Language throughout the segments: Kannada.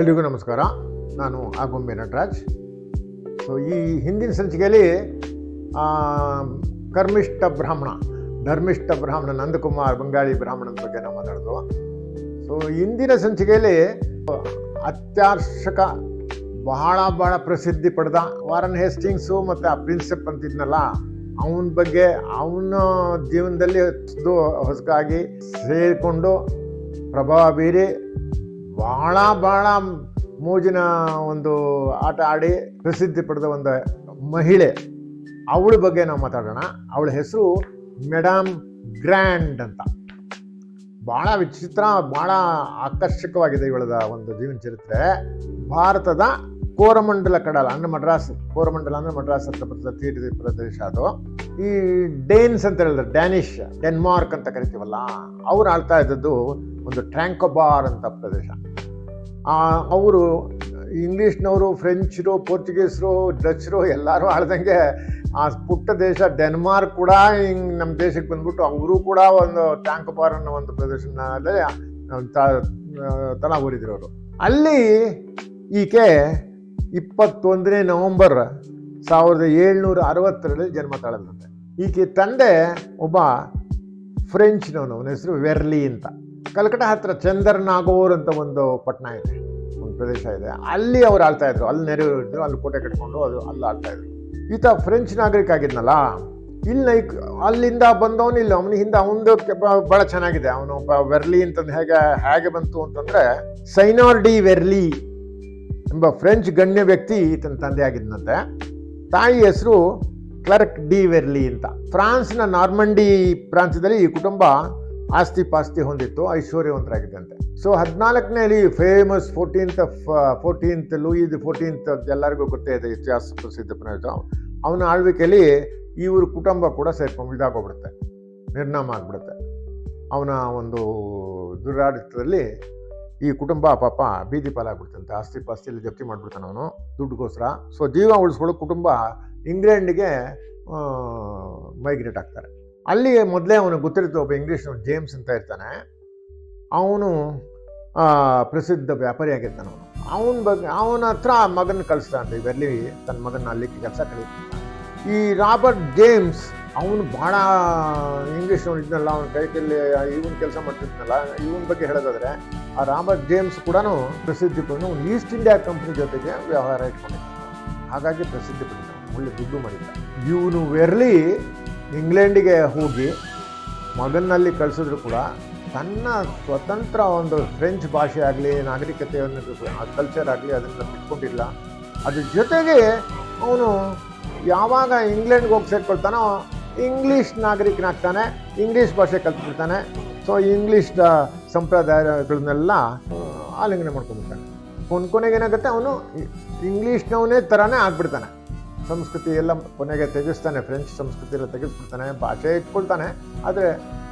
ಎಲ್ರಿಗೂ ನಮಸ್ಕಾರ. ನಾನು ಆಗುಂಬೆ ನಟರಾಜ್. ಸೊ ಈ ಹಿಂದಿನ ಸಂಚಿಕೆಯಲ್ಲಿ ಕರ್ಮಿಷ್ಠ ಬ್ರಾಹ್ಮಣ, ಧರ್ಮಿಷ್ಠ ಬ್ರಾಹ್ಮಣ, ನಂದಕುಮಾರ್, ಬಂಗಾಳಿ ಬ್ರಾಹ್ಮಣನ ಬಗ್ಗೆ ನಾವು ಮಾತಾಡಿದ್ವು. ಸೊ ಇಂದಿನ ಸಂಚಿಕೆಯಲ್ಲಿ, ಅತ್ಯಾರ್ಷಕ, ಬಹಳ ಬಹಳ ಪ್ರಸಿದ್ಧಿ ಪಡೆದ ವಾರನ್ ಹೇಸ್ಟಿಂಗ್ಸು ಮತ್ತು ಆ ಪ್ರಿನ್ಸೆಪ್ ಅಂತಿದ್ನಲ್ಲ, ಅವನ ಬಗ್ಗೆ ಅವನ ಜೀವನದಲ್ಲಿ ಹೊಸಕಾಗಿ ಸೇರಿಕೊಂಡು ಪ್ರಭಾವ ಬೀರಿ ಬಹಳ ಬಹಳ ಮೋಜಿನ ಒಂದು ಆಟ ಆಡಿ ಪ್ರಸಿದ್ಧಿ ಪಡೆದ ಒಂದು ಮಹಿಳೆ. ಅವಳ ಬಗ್ಗೆ ನಾವು ಮಾತಾಡೋಣ. ಅವಳ ಹೆಸರು ಮೇಡಮ್ ಗ್ರ್ಯಾಂಡ್ ಅಂತ. ಬಹಳ ವಿಚಿತ್ರ ಭಾಳ ಆಕರ್ಷಕವಾಗಿದೆ ಇವಳದ ಒಂದು ಜೀವನ ಚರಿತ್ರೆ ಭಾರತದ ಕೋರಮಂಡಲ ಕಡಲ, ಅಂದ್ರೆ ಮಡ್ರಾಸ್ ಕೋರಮಂಡಲ ಅಂದ್ರೆ ಮಡ್ರಾಸ್ ಅಂತ ಬರ್ತದೆ ಪ್ರದೇಶ ಅದು. ಈ ಡೇನ್ಸ್ ಅಂತ ಹೇಳಿದ್ರೆ ಡ್ಯಾನಿಷ್ ಡೆನ್ಮಾರ್ಕ್ ಅಂತ ಕರಿತೀವಲ್ಲ, ಅವ್ರು ಆಳ್ತಾ ಇದ್ದದ್ದು ಒಂದು ಟ್ರ್ಯಾಂಕೋಬಾರ್ ಅಂತ ಪ್ರದೇಶ. ಅವರು ಇಂಗ್ಲೀಷ್ನವರು, ಫ್ರೆಂಚ್ರು, ಪೋರ್ಚುಗೀಸರು, ಡಚ್ರು ಎಲ್ಲರೂ ಆಳ್ದಂಗೆ ಆ ಪುಟ್ಟ ದೇಶ ಡೆನ್ಮಾರ್ಕ್ ಕೂಡ ಹಿಂಗೆ ನಮ್ಮ ದೇಶಕ್ಕೆ ಬಂದ್ಬಿಟ್ಟು ಅವರು ಕೂಡ ಒಂದು ಟ್ಯಾಂಕೋಬಾರ್ ಅನ್ನೋ ಒಂದು ಪ್ರದೇಶದಲ್ಲಿ ತಳ ಊರಿದ್ರು ಅವರು. ಅಲ್ಲಿ ಈಕೆ ಇಪ್ಪತ್ತೊಂದನೇ ನವೆಂಬರ್ ಸಾವಿರದ ಏಳ್ನೂರ ಅರವತ್ತರಲ್ಲಿ ಜನ್ಮ ತಾಳದಂತೆ. ಈಕೆ ತಂದೆ ಒಬ್ಬ ಫ್ರೆಂಚ್ನವನು, ಅವನ ಹೆಸರು ವೆರ್ಲಿ ಅಂತ. ಕಲ್ಕಟ್ಟ ಹತ್ರ ಚಂದರ್ ನಾಗೋರ್ ಅಂತ ಒಂದು ಪಟ್ಟಣ ಇದೆ, ಒಂದು ಪ್ರದೇಶ ಇದೆ. ಅಲ್ಲಿ ಅವ್ರು ಆಳ್ತಾ ಇದ್ರು. ಅಲ್ಲಿ ನೆರವು ಅಲ್ಲಿ ಕೋಟೆ ಕಟ್ಕೊಂಡು ಅದು ಅಲ್ಲಿ ಆಳ್ತಾ ಇದ್ರು. ಈತ ಫ್ರೆಂಚ್ ನಾಗರಿಕ ಆಗಿದ್ನಲ್ಲ, ಇಲ್ಲಿ ಅಲ್ಲಿಂದ ಬಂದವನು ಇಲ್ಲ. ಅವನ ಹಿಂದೆ ಅವನದು ಬಹಳ ಚೆನ್ನಾಗಿದೆ. ಅವನು ಒಬ್ಬ ವೆರ್ಲಿ ಅಂತಂದು ಹೇಗೆ ಹೇಗೆ ಬಂತು ಅಂತಂದ್ರೆ ಸೈನಾರ್ ಡಿ ವೆರ್ಲಿ ಎಂಬ ಫ್ರೆಂಚ್ ಗಣ್ಯ ವ್ಯಕ್ತಿ ಈತನ ತಂದೆ ಆಗಿದ್ದಂತೆ ತಾಯಿ ಹೆಸರು ಕ್ಲರ್ಕ್ ಡಿ ವೆರ್ಲಿ ಅಂತ. ಫ್ರಾನ್ಸ್ನ ನಾರ್ಮಂಡಿ ಪ್ರಾಂತ್ಯದಲ್ಲಿ ಈ ಕುಟುಂಬ ಆಸ್ತಿ ಪಾಸ್ತಿ ಹೊಂದಿತ್ತು, ಐಶ್ವರ್ಯವಂತರಾಗಿದ್ದಂತೆ. So, ಹದಿನಾಲ್ಕನೇಲಿ famous fourteenth fourteenth Louis the fourteenth ಎಲ್ಲರಿಗೂ ಗೊತ್ತೇ ಇದೆ, ಇತಿಹಾಸ ಪ್ರಸಿದ್ಧ ಪ್ರಯೋಜ ಅವನ ಆಳ್ವಿಕೆಯಲ್ಲಿ ಇವ್ರ ಕುಟುಂಬ ಕೂಡ ಸೇರ್ಕೊಂಡು ಇದಾಗೋಗ್ಬಿಡುತ್ತೆ, ನಿರ್ನಾಮ ಆಗ್ಬಿಡುತ್ತೆ. ಅವನ ಒಂದು ದುರಾಡಳಿತದಲ್ಲಿ ಈ ಕುಟುಂಬ ಪಾಪ ಬೀದಿ ಪಾಲಾಗ್ಬಿಡ್ತಂತೆ, ಆಸ್ತಿ ಪಾಸ್ತಿಯಲ್ಲಿ ಜಪ್ತಿ ಮಾಡ್ಬಿಡ್ತಾನೆ ಅವನು, ದುಡ್ಡುಗೋಸ್ಕರ. ಸೊ ಜೀವ ಉಳಿಸ್ಕೊಳ್ಳೋ ಕುಟುಂಬ ಇಂಗ್ಲೆಂಡ್ಗೆ ಮೈಗ್ರೇಟ್ ಆಗ್ತಾರೆ. ಅಲ್ಲಿ ಮೊದಲೇ ಅವನು ಗೊತ್ತಿರುತ್ತೆ ಒಬ್ಬ ಇಂಗ್ಲೀಷ್ ಜೇಮ್ಸ್ ಅಂತ ಇರ್ತಾನೆ. ಅವನು ಪ್ರಸಿದ್ಧ ವ್ಯಾಪಾರಿಯಾಗಿರ್ತಾನೆ ಅವನು. ಅವನ ಬಗ್ಗೆ, ಅವನ ಹತ್ರ ಮಗನ ಕಳಿಸ್ತಾನೆ ಇವೆಲ್ಲಿ ತನ್ನ ಮಗನ ಅಲ್ಲಿ ಕೆಲಸ ಕಳೀತಾನೆ ಈ ರಾಬರ್ಟ್ ಜೇಮ್ಸ್ ಅವನು ಭಾಳ ಇಂಗ್ಲೀಷ್ ಅವನು ಇದ್ನಲ್ಲ, ಅವನ ಕೈ ಕೈಲಿ ಇವನ್ ಕೆಲಸ ಮಾಡ್ತಿದ್ನಲ್ಲ, ಇವನ ಬಗ್ಗೆ ಹೇಳೋದಾದ್ರೆ ಆ ರಾಬರ್ಟ್ ಜೇಮ್ಸ್ ಕೂಡ ಪ್ರಸಿದ್ಧಿ ಪಡೆದು ಈಸ್ಟ್ ಇಂಡಿಯಾ ಕಂಪ್ನಿ ಜೊತೆಗೆ ವ್ಯವಹಾರ ಇಟ್ಕೊಂಡಿದ್ದ. ಹಾಗಾಗಿ ಪ್ರಸಿದ್ಧಿ ಪಡಿದ ಒಳ್ಳೆ ದುಡ್ಡು ಮಾಡಿದ್ದ. ಇವನು ವೆರ್ಲಿ ಇಂಗ್ಲೆಂಡಿಗೆ ಹೋಗಿ ಮಗನಲ್ಲಿ ಕಳಿಸಿದ್ರು ಕೂಡ ತನ್ನ ಸ್ವತಂತ್ರ ಒಂದು ಫ್ರೆಂಚ್ ಭಾಷೆ ಆಗಲಿ, ನಾಗರಿಕತೆಯನ್ನು ಕಲ್ಚರ್ ಆಗಲಿ ಅದನ್ನು ಬಿಟ್ಕೊಂಡಿಲ್ಲ ಅದ್ರ ಜೊತೆಗೆ ಅವನು ಯಾವಾಗ ಇಂಗ್ಲೆಂಡ್ಗೆ ಹೋಗಿ ಸೇರ್ಕೊಳ್ತಾನೋ, ಇಂಗ್ಲೀಷ್ ನಾಗರಿಕನಾಗ್ತಾನೆ, ಇಂಗ್ಲೀಷ್ ಭಾಷೆ ಕಲ್ತ್ಬಿಡ್ತಾನೆ ಸೊ ಇಂಗ್ಲೀಷ್ನ ಸಂಪ್ರದಾಯಗಳನ್ನೆಲ್ಲ ಆಲಿಂಗನೆ ಮಾಡ್ಕೊಂಡ್ಬಿಡ್ತಾನೆ ಕೊನೆ ಕೊನೆಗೆ ಏನಾಗುತ್ತೆ? ಅವನು ಇಂಗ್ಲೀಷ್ನವನೇ ಥರನೇ ಆಗ್ಬಿಡ್ತಾನೆ. ಸಂಸ್ಕೃತಿ ಎಲ್ಲ ಕೊನೆಗೆ ತೆಗೆಸ್ತಾನೆ ಫ್ರೆಂಚ್ ಸಂಸ್ಕೃತಿ ಎಲ್ಲ ತೆಗೆಸ್ಬಿಡ್ತಾನೆ ಭಾಷೆ ಇಟ್ಕೊಳ್ತಾನೆ. ಆದರೆ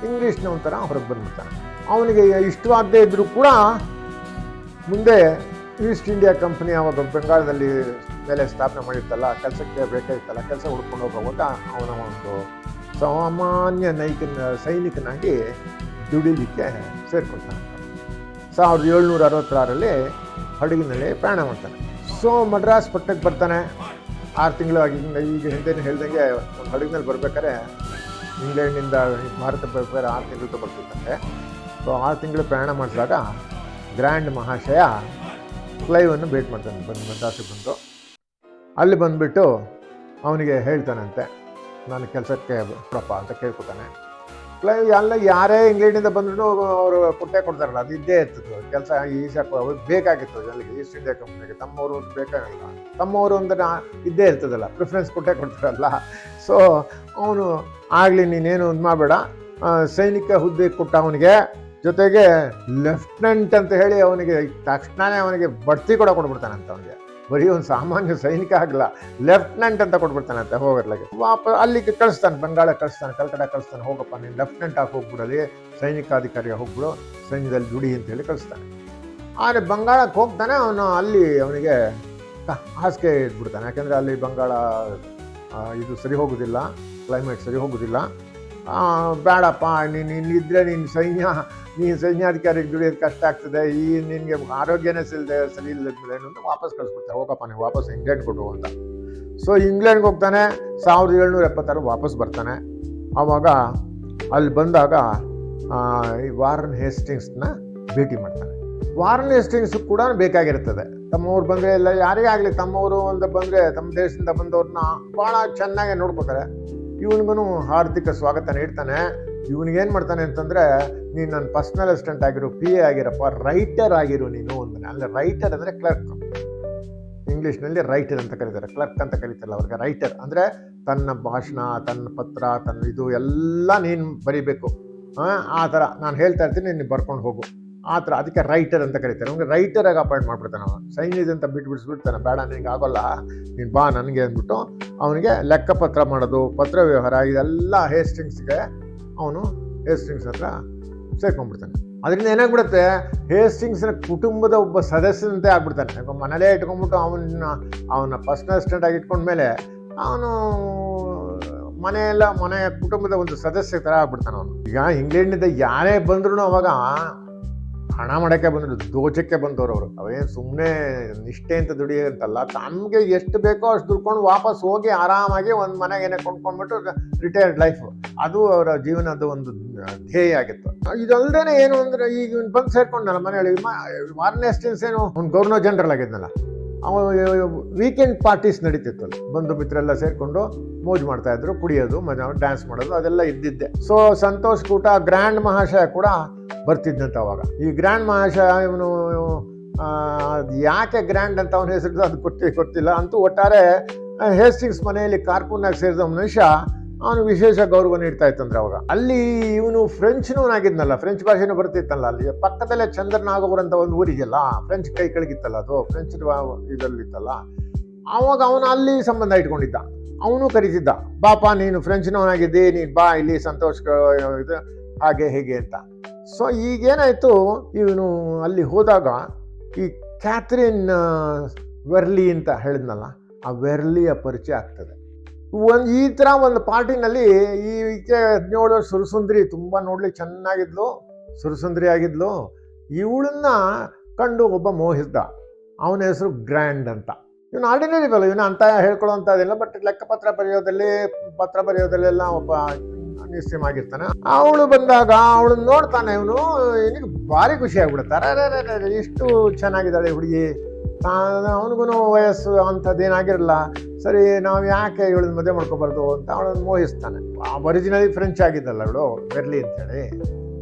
ಇಂಗ್ಲೀಷ್ನ ಒಂಥರ ಹೊರಗೆ ಬಂದ್ಬಿಡ್ತಾನೆ. ಅವನಿಗೆ ಇಷ್ಟವಾಗದೇ ಇದ್ದರೂ ಕೂಡ ಮುಂದೆ ಈಸ್ಟ್ ಇಂಡಿಯಾ ಕಂಪ್ನಿ ಅವಾಗ ಬೆಂಗಾಳದಲ್ಲಿ ಮೇಲೆ ಸ್ಥಾಪನೆ ಮಾಡಿರ್ತಲ್ಲ ಕೆಲಸಕ್ಕೆ ಬೇಕಾಗಿತ್ತಲ್ಲ ಕೆಲಸ ಹುಡ್ಕೊಂಡು ಹೋಗುವಾಗ ಅವನ ಒಂದು ಸಾಮಾನ್ಯ ನೈಕನ ಸೈನಿಕನಾಗಿ ದುಡಿಲಿಕ್ಕೆ ಸೇರ್ಕೊಳ್ತಾನೆ. ಸಾವಿರದ ಏಳ್ನೂರ ಅರವತ್ತಾರಲ್ಲಿ ಹಡಗಿನಲ್ಲಿ ಪ್ರಯಾಣ ಮಾಡ್ತಾನೆ. ಸೊ ಮಡ್ರಾಸ್ ಪಟ್ಟಕ್ಕೆ ಬರ್ತಾನೆ. ಆರು ತಿಂಗಳು ಆಗಿ ಈಗ ಹಿಂದೆ ಹೇಳ್ದಂಗೆ ಒಂದು ಹಡಗಿನಲ್ಲಿ ಬರ್ಬೇಕಾದ್ರೆ ಇಂಗ್ಲೆಂಡಿಂದ ಭಾರತ ಬರ್ಬೇಕಾದ್ರೆ ಆರು ತಿಂಗಳು ಬರ್ತಿತ್ತಂತೆ ಸೊ, ಆರು ತಿಂಗಳು ಪ್ರಯಾಣ ಮಾಡಿದಾಗ ಗ್ರ್ಯಾಂಡ್ ಮಹಾಶಯ ಕ್ಲೈವನ್ನು ಭೇಟಿ ಮಾಡ್ತಾನೆ. ಬಂದು ಮಡ್ರಾಸಿಗೆ ಬಂದು. ಅಲ್ಲಿ ಬಂದುಬಿಟ್ಟು ಅವನಿಗೆ ಹೇಳ್ತಾನಂತೆ, ನಾನು ಕೆಲಸಕ್ಕೆ ಬಿಡಪ್ಪ ಅಂತ ಕೇಳ್ಕೊತಾನೆ. ಕ್ಲೈವ್ ಎಲ್ಲ ಯಾರೇ ಇಂಗ್ಲೆಂಡಿಂದ ಬಂದ್ರು ಅವರು ಕೊಟ್ಟೆ ಕೊಡ್ತಾರಲ್ಲ, ಅದು ಇದ್ದೇ ಇರ್ತದೆ. ಕೆಲಸ ಈಸಾಕು ಅವ್ರಿಗೆ ಬೇಕಾಗಿತ್ತು ಅಲ್ಲಿಗೆ ಈಸ್ಟ್ ಇಂಡಿಯಾ ಕಂಪ್ನಿಗೆ ತಮ್ಮವರು ಬೇಕಾಗಿಲ್ಲ. ತಮ್ಮವರು ಅಂದ್ರೆ ಇದ್ದೇ ಇರ್ತದಲ್ಲ ಪ್ರಿಫರೆನ್ಸ್ ಕೊಟ್ಟೆ ಕೊಡ್ತಾರಲ್ಲ. ಸೊ ಅವನು ಆಗಲಿ ನೀನೇನು ಇದು ಮಾಡಬೇಡ. ಸೈನಿಕ ಹುದ್ದೆ ಕೊಟ್ಟ ಅವನಿಗೆ, ಜೊತೆಗೆ ಲೆಫ್ಟಿನೆಂಟ್ ಅಂತ ಹೇಳಿ ಅವನಿಗೆ ತಕ್ಷಣವೇ ಅವನಿಗೆ ಬಡ್ತಿ ಕೂಡ ಕೊಟ್ಬಿಡ್ತಾನಂತ ಅವನಿಗೆ. ಬರೀ ಒಂದು ಸಾಮಾನ್ಯ ಸೈನಿಕ ಆಗಲ್ಲ ಲೆಫ್ಟಿನೆಂಟ್ ಅಂತ ಕೊಟ್ಬಿಡ್ತಾನಂತೆ ಹೋಗಿರ್ಲಾಗೆ. ವಾಪ ಅಲ್ಲಿಗೆ ಕಳಿಸ್ತಾನೆ, ಬಂಗಾಳ ಕಳಿಸ್ತಾನೆ ಕಲ್ಕಡ ಕಳಿಸ್ತಾನೆ, ಹೋಗಪ್ಪ, ನೀನು ಲೆಫ್ಟಿನೆಂಟ್ ಆಗಿ ಹೋಗ್ಬಿಡಲಿ ಸೈನಿಕಾಧಿಕಾರಿಗೆ ಹೋಗ್ಬಿಡು, ಸೈನ್ಯದಲ್ಲಿ ದುಡಿ ಅಂತ ಹೇಳಿ ಕಳಿಸ್ತಾನೆ. ಆದರೆ ಬಂಗಾಳಕ್ಕೆ ಹೋಗ್ತಾನೆ, ಅವನು ಅಲ್ಲಿ ಅವನಿಗೆ ಹಾಸಿಗೆ ಇಟ್ಬಿಡ್ತಾನೆ. ಯಾಕೆಂದರೆ ಅಲ್ಲಿ ಬಂಗಾಳ ಇದು ಸರಿ ಹೋಗೋದಿಲ್ಲ ಕ್ಲೈಮೇಟ್ ಸರಿ ಹೋಗೋದಿಲ್ಲ. ಬೇಡಪ್ಪ, ನೀನು ಇಲ್ಲಿದ್ದರೆ ನೀನು ಸೈನ್ಯ ನೀನು ಸೈನ್ಯಾಧಿಕಾರಿಗೆ ದುಡಿಯೋದು ಕಷ್ಟ ಆಗ್ತದೆ. ಈ ನಿನಗೆ ಆರೋಗ್ಯನೇ ಸಿಲ್ಲದೆ ಸರಿ ಇಲ್ಲದ್ಮೇಲೆ ಅಂತ ವಾಪಸ್ ಕಳಿಸ್ಬಿಡ್ತಾರೆ. ಹೋಗಪ್ಪ ನೀವು ವಾಪಸ್ ಇಂಗ್ಲೆಂಡ್ ಕೊಟ್ಟು ಅಂತ. ಸೊ ಇಂಗ್ಲೆಂಡ್ಗೆ ಹೋಗ್ತಾನೆ. ಸಾವಿರದ ಏಳ್ನೂರ ಎಪ್ಪತ್ತಾರು ವಾಪಸ್ ಬರ್ತಾನೆ. ಆವಾಗ ಅಲ್ಲಿ ಬಂದಾಗ ಈ ವಾರನ್ ಹೇಸ್ಟಿಂಗ್ಸ್ನ ಭೇಟಿ ಮಾಡ್ತಾನೆ. ವಾರನ್ ಹೇಸ್ಟಿಂಗ್ಸ್ ಕೂಡ ಬೇಕಾಗಿರ್ತದೆ. ತಮ್ಮವ್ರು ಬಂದರೆ ಇಲ್ಲ ಯಾರಿಗೇ ಆಗಲಿ ತಮ್ಮವರು ಅಂತ ಬಂದರೆ ತಮ್ಮ ದೇಶದಿಂದ ಬಂದವ್ರನ್ನ ಭಾಳ ಚೆನ್ನಾಗಿ ನೋಡ್ಕೋತಾರೆ. ಇವನಿಗೂ ಹಾರ್ದಿಕ ಸ್ವಾಗತ ನೀಡ್ತಾನೆ. ಇವನಿಗೇನು ಮಾಡ್ತಾನೆ ಅಂತಂದರೆ, ನೀನು ನನ್ನ ಪರ್ಸ್ನಲ್ ಅಸಿಸ್ಟೆಂಟ್ ಆಗಿರು ಪಿ ಎ ಆಗಿರಪ್ಪ ರೈಟರ್ ಆಗಿರು ನೀನು ಅಂತಾನೆ ಅಂದರೆ ರೈಟರ್ ಅಂದರೆ ಕ್ಲರ್ಕ್ ಇಂಗ್ಲೀಷ್ನಲ್ಲಿ ರೈಟರ್ ಅಂತ ಕರೀತಾರೆ ಕ್ಲರ್ಕ್ ಅಂತ ಕರೀತಾರಲ್ಲ ಅವ್ರಿಗೆ ರೈಟರ್ ಅಂದರೆ ತನ್ನ ಭಾಷಣ, ತನ್ನ ಪತ್ರ, ತನ್ನ ಇದು ಎಲ್ಲ ನೀನು ಬರಿಬೇಕು. ಆ ಥರ. ನಾನು ಹೇಳ್ತಾ ಇರ್ತೀನಿ, ನೀನು ಬರ್ಕೊಂಡು ಹೋಗು. ಆ ಥರ, ಅದಕ್ಕೆ ರೈಟರ್ ಅಂತ ಕರೀತಾರೆ. ಅವ್ನಿಗೆ ರೈಟರಾಗಿ ಅಪಾಯಿಂಟ್ ಮಾಡ್ಬಿಡ್ತಾನೆ ಅವನು. ಸೈನ್ಯದ ಅಂತ ಬಿಟ್ಟು ಬಿಡಿಸ್ಬಿಡ್ತಾನೆ. ಬೇಡ ನಿನಗೆ ಆಗೋಲ್ಲ. ನೀನು ಬಾ ನನಗೆ ಅಂದ್ಬಿಟ್ಟು ಅವನಿಗೆ ಲೆಕ್ಕಪತ್ರ ಮಾಡೋದು, ಪತ್ರ ವ್ಯವಹಾರ, ಇದೆಲ್ಲ ಹೇಸ್ಟಿಂಗ್ಸ್ಗೆ ಅವನು ಹೇಸ್ಟಿಂಗ್ಸ್ ಹತ್ರ ಸೇರ್ಕೊಂಡ್ಬಿಡ್ತಾನೆ. ಅದರಿಂದ ಏನಾಗ್ಬಿಡುತ್ತೆ? ಹೇಸ್ಟಿಂಗ್ಸ್ನ ಕುಟುಂಬದ ಒಬ್ಬ ಸದಸ್ಯನಂತೆ ಆಗ್ಬಿಡ್ತಾನೆ. ಯಾಕಂದ್ರೆ ಮನೇಲೇ ಇಟ್ಕೊಂಡ್ಬಿಟ್ಟು ಅವನ ಅವನ ಪರ್ಸ್ನಲ್ ಅಸಿಸ್ಟೆಂಟ್ ಆಗಿ ಇಟ್ಕೊಂಡ್ಮೇಲೆ ಅವನು ಮನೆಯೆಲ್ಲ ಮನೆಯ ಕುಟುಂಬದ ಒಂದು ಸದಸ್ಯ ಥರ ಆಗ್ಬಿಡ್ತಾನೆ ಅವನು. ಈಗ ಇಂಗ್ಲೆಂಡಿಂದ ಯಾರೇ ಬಂದ್ರೂ ಅವಾಗ ಹಣ ಮಾಡೋಕ್ಕೆ ಬಂದರು ದೋಚಕ್ಕೆ ಬಂದವರು ಅವರು. ಅವೇನು ಸುಮ್ಮನೆ ನಿಷ್ಠೆ ಅಂತ ದುಡಿಯೋಂತಲ್ಲ ತಮಗೆ ಎಷ್ಟು ಬೇಕೋ ಅಷ್ಟು ದುಡ್ಕೊಂಡು ವಾಪಸ್ ಹೋಗಿ ಆರಾಮಾಗಿ ಒಂದು ಮನೆಗೆ ಏನೇ ಕೊಂಡ್ಕೊಂಡ್ಬಿಟ್ಟು ರಿಟೈರ್ಡ್ ಲೈಫ್ ಅದು ಅವರ ಜೀವನದ ಒಂದು ಧ್ಯೇಯ ಆಗಿತ್ತು. ಇದಲ್ದೇನೆ ಏನು ಅಂದ್ರೆ ಈಗ ಬಂದು ಸೇರ್ಕೊಂಡಲ್ಲ ಮನೆಯಲ್ಲಿ. ವಾರ್ನೆಸ್ಟಿನ್ಸ್ ಏನು ಒಂದು ಗವರ್ನರ್ ಜನರಲ್ ಆಗಿದ್ನಲ್ಲ. ವೀಕೆಂಡ್ ಪಾರ್ಟೀಸ್ ನಡೀತಿತ್ತು ಅಲ್ಲಿ ಬಂಧು ಮಿತ್ರರೆಲ್ಲ ಸೇರಿಕೊಂಡು ಮೋಜು ಮಾಡ್ತಾ ಇದ್ರು, ಕುಡಿಯೋದು, ಮಜಾ ಡ್ಯಾನ್ಸ್ ಮಾಡೋದು, ಅದೆಲ್ಲ ಇದ್ದಿದ್ದೆ. ಸೊ ಸಂತೋಷ್ ಕೂಟ ಗ್ರ್ಯಾಂಡ್ ಮಹಾಶಯ ಕೂಡ ಬರ್ತಿದ್ದಂತ ಅವಾಗ. ಈ ಗ್ರ್ಯಾಂಡ್ ಮಹಾಶಯ ಇವನು ಅದು ಯಾಕೆ ಗ್ರ್ಯಾಂಡ್ ಅಂತ ಅವನ ಹೆಸರು ಅದು ಗೊತ್ತಿ ಗೊತ್ತಿಲ್ಲ. ಅಂತೂ ಒಟ್ಟಾರೆ ಹೇಸ್ಟಿಂಗ್ಸ್ ಮನೆಯಲ್ಲಿ ಕಾರ್ಕೂನಾಗಿ ಸೇರಿದ ಮನುಷ್ಯ ಅವನು ವಿಶೇಷ ಗೌರವ ನೀಡ್ತಾ ಇತ್ತಂದ್ರೆ ಅವಾಗ. ಅಲ್ಲಿ ಇವನು ಫ್ರೆಂಚ್ನವನಾಗಿದ್ನಲ್ಲ, ಫ್ರೆಂಚ್ ಭಾಷೆನೂ ಬರ್ತಿತ್ತಲ್ಲ ಅಲ್ಲಿ. ಪಕ್ಕದಲ್ಲೇ ಚಂದ್ರನಾಗೌರ್ ಅಂತ ಒಂದು ಊರಿಗೆಲ್ಲ ಫ್ರೆಂಚ್ ಕೈ ಕೆಳಗಿತ್ತಲ್ಲ ಅದು, ಫ್ರೆಂಚ್ ಇದರಲ್ಲಿತ್ತಲ್ಲ. ಆವಾಗ ಅವನು ಅಲ್ಲಿ ಸಂಬಂಧ ಇಟ್ಕೊಂಡಿದ್ದ. ಅವನು ಕರೀತಿದ್ದ, ಬಾಪ, ನೀನು ಫ್ರೆಂಚ್ನವನಾಗಿದ್ದಿ, ನೀನು ಬಾ ಇಲ್ಲಿ ಸಂತೋಷ ಇದು, ಹಾಗೆ, ಹೇಗೆ ಅಂತ. ಸೊ ಈಗೇನಾಯಿತು, ಇವನು ಅಲ್ಲಿ ಹೋದಾಗ ಈ ಕ್ಯಾಥರಿನ್ ವೆರ್ಲಿ ಅಂತ ಹೇಳಿದ್ನಲ್ಲ, ಆ ವೆರ್ಲಿಯ ಪರಿಚಯ ಆಗ್ತದೆ. ಒಂದು ಈ ಥರ ಒಂದು ಪಾರ್ಟಿನಲ್ಲಿ ಈ ಈಕೆ ಹದಿನೇಳು ಸುರಸುಂದ್ರಿ ತುಂಬ ನೋಡ್ಲಿಕ್ಕೆ ಚೆನ್ನಾಗಿದ್ಲು, ಸುರಸುಂದ್ರಿ ಆಗಿದ್ಲು. ಇವಳನ್ನ ಕಂಡು ಒಬ್ಬ ಮೋಹಿಸ್ದ. ಅವನ ಹೆಸರು ಗ್ರ್ಯಾಂಡ್ ಅಂತ. ಇವನು ಆರ್ಡಿನರಿ ಬಲ್ಲ ಇವನು ಅಂತ ಹೇಳ್ಕೊಳ್ಳೋಂಥದ್ದಿಲ್ಲ ಬಟ್ ಲೆಕ್ಕಪತ್ರ ಬರೆಯೋದಲ್ಲಿ, ಪತ್ರ ಬರೆಯೋದಲ್ಲೆಲ್ಲ ಒಬ್ಬ ನಿಶ್ಚಯ ಆಗಿರ್ತಾನೆ. ಅವಳು ಬಂದಾಗ ಅವಳನ್ನ ನೋಡ್ತಾನೆ ಇವನು ಇವನಿಗೆ ಭಾರಿ ಖುಷಿ ಆಗ್ಬಿಡುತ್ತೆ. ಇಷ್ಟು ಚೆನ್ನಾಗಿದ್ದಾಳೆ ಹುಡುಗಿ. ಅವನಿಗೂ ವಯಸ್ಸು ಅಂಥದ್ದೇನಾಗಿರಲ್ಲ. ಸರಿ, ನಾವು ಯಾಕೆ ಇವಳನ್ನ ಮದುವೆ ಮಾಡ್ಕೋಬಾರ್ದು ಅಂತ ಅವಳನ್ನು ಮೋಹಿಸ್ತಾನೆ. ಒರಿಜಿನಲಿ ಫ್ರೆಂಚ್ ಆಗಿದ್ದಲ್ಲ ಅವಳು ಬೆರ್ಲಿ ಅಂತೇಳಿ.